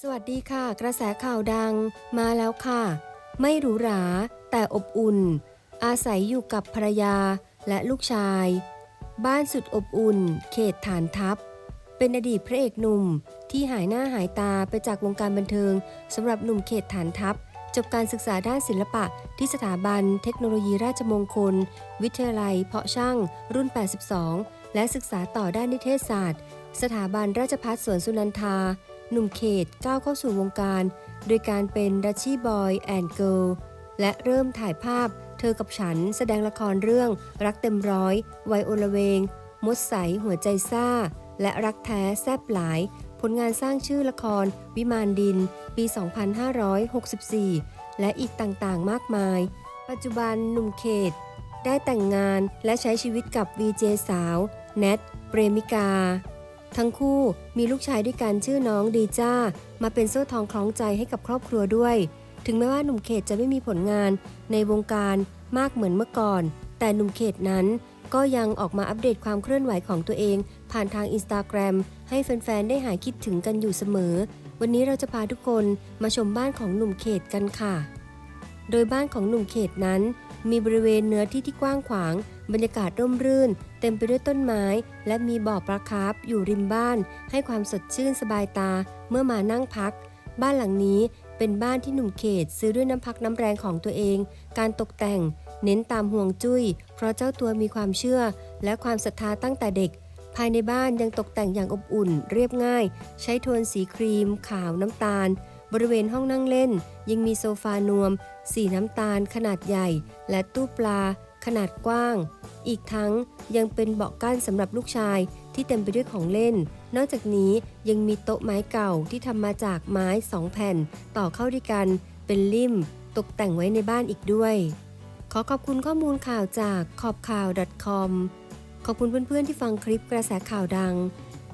สวัสดีค่ะ กระแสข่าวดังมาแล้วค่ะ ไม่หรูหราแต่อบอุ่น อาศัยอยู่กับภรรยาและลูกชาย บ้านสุดอบอุ่น เขตฐานทัพ เป็นอดีตพระเอกหนุ่มที่หายหน้าหายตาไปจากวงการบันเทิงสำหรับหนุ่มเขตฐานทัพ จบการศึกษาด้านศิลปะที่สถาบันเทคโนโลยีราชมงคล วิทยาลัย เพาะช่าง รุ่น 82 และศึกษาต่อด้านนิเทศศาสตร์ สถาบันราชภัฏสวนสุนันทา หนุ่มเขตก้าวเข้าสู่วงการ โดยการเป็นดัชชี่บอยแอนด์เกิลและเริ่มถ่ายภาพเธอกับฉันแสดงละครเรื่องรักเต็มร้อยไวโอละเวง มดใสหัวใจซ่า และรักแท้แซบหลาย ผลงานสร้างชื่อละคร วิมานดิน ปี 2564 และอีกต่างๆ มากมาย ปัจจุบันหนุ่มเขต ได้แต่งงานและใช้ชีวิตกับ VJ สาว แนท เปรมิกา ทั้งคู่มีลูกชายด้วยกันชื่อน้องดีจ้า มาเป็นโซ่ทองคล้องใจให้กับครอบครัวด้วย ถึงแม้ว่าหนุ่มเขตจะไม่มีผลงานในวงการมากเหมือนเมื่อก่อน แต่หนุ่มเขตนั้นก็ยังออกมาอัปเดตความเคลื่อนไหวของตัวเอง ผ่านทางอินสตาแกรมให้แฟนๆ ได้หายคิดถึงกันอยู่เสมอ วันนี้เราจะพาทุกคนมาชมบ้านของหนุ่มเขตกันค่ะ โดยบ้านของหนุ่มเขตนั้น มีบริเวณเนื้อที่ที่กว้างขวาง บรรยากาศร่มรื่น เต็มไปด้วยต้นไม้ และมีบ่อปลาคาร์ฟอยู่ริมบ้าน ให้ความสดชื่นสบายตาเมื่อมานั่งพัก บ้านหลังนี้เป็นบ้านที่หนุ่มเขตซื้อด้วยน้ำพักน้ำแรงของตัวเอง การตกแต่ง เน้นตามห่วงจุ้ย เพราะเจ้าตัวมีความเชื่อ และความศรัทธาตั้งแต่เด็ก ภายในบ้านยังตกแต่งอย่างอบอุ่น เรียบง่าย ใช้โทนสีครีม ขาวน้ำตาล บริเวณห้องนั่งเล่น ยังมีโซฟานวม สีน้ำตาลขนาดใหญ่ และตู้ปลา ขนาดกว้าง อีกทั้งยังเป็นเบาะกั้นสำหรับลูกชายที่เต็มไปด้วยของเล่น นอกจากนี้ยังมีโต๊ะไม้เก่าที่ทำมาจากไม้สองแผ่น ต่อเข้าด้วยกัน เป็นลิ่ม ตกแต่งไว้ในบ้านอีกด้วย ขอขอบคุณข้อมูลข่าวจากขอบข่าว .com ขอบคุณเพื่อนๆที่ฟังคลิปกระแสข่าวดัง